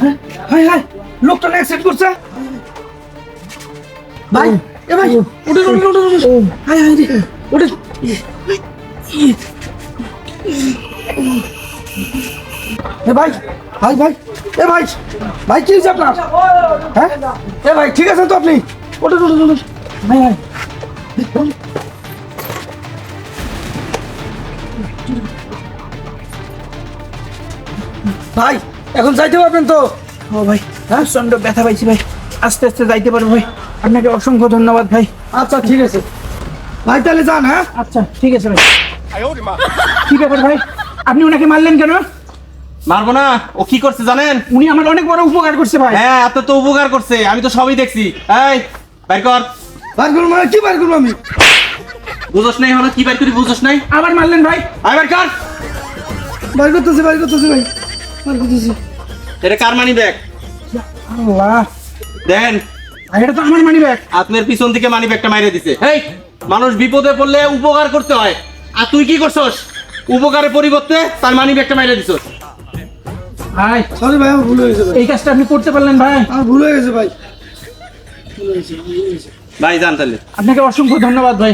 হ্যাঁ? High high লোকটা accident করছে। ভাই, এ ভাই, উঠে উঠে উঠে উঠে হাই হাই রে, উঠে এ ভাই ভাই ভাই, এ ভাই ভাই, কি আপনার? হ্যাঁ? এ ভাই, ঠিক আছেন তো আপনি? ওঠে ওঠে ওঠে ভাই ভাই ভাই এখন যাইতে পারবেন তো? ও ভাই হ্যাঁ প্রচণ্ড ব্যথা পাইছি ভাই। আস্তে আস্তে যাইতে পারব ভাই। আপনাকে অসংখ্য ধন্যবাদ ভাই। আচ্ছা ঠিক আছে। ভাই তাহলে যান হ্যাঁ? আচ্ছা ঠিক আছে ভাই। কি ব্যাপার ভাই? আপনি ওনাকে মারলেন কেন? মারবো না। ও কি করছে জানেন? উনি আমার অনেক বড় উপকার করছে ভাই। হ্যাঁ এত তো উপকার করছে। আমি তো সবই দেখছি। এই বাইর কর। বার করব মানে কি বার করব আমি? বুঝোস নাই হলো কি বাইর করি বুঝোস নাই? আবার মারলেন ভাই। আয় বাইর কর। বার করতেছি বার করতেছি ভাই। বার এটা কার মানি ব্যাগ আল্লাহ। দেন। এটা তো আমার মানি ব্যাগ আপনার পিছন থেকে মানি ব্যাগটা মাইরে দিছে। এই মানুষ বিপদে পড়লে উপকার করতে হয়। আর তুই কি করছস? উপকারের পরিবর্তে তার মানি ব্যাগটা মাইরে দিছস। ভাই সরি ভাই ভুল হয়ে গেছে এই কাজটা আপনি করতে পারলেন ভাই। আমার ভুল হয়ে গেছে ভাই। ভাই জান তাহলে। আপনাকে অসংখ্য ধন্যবাদ ভাই।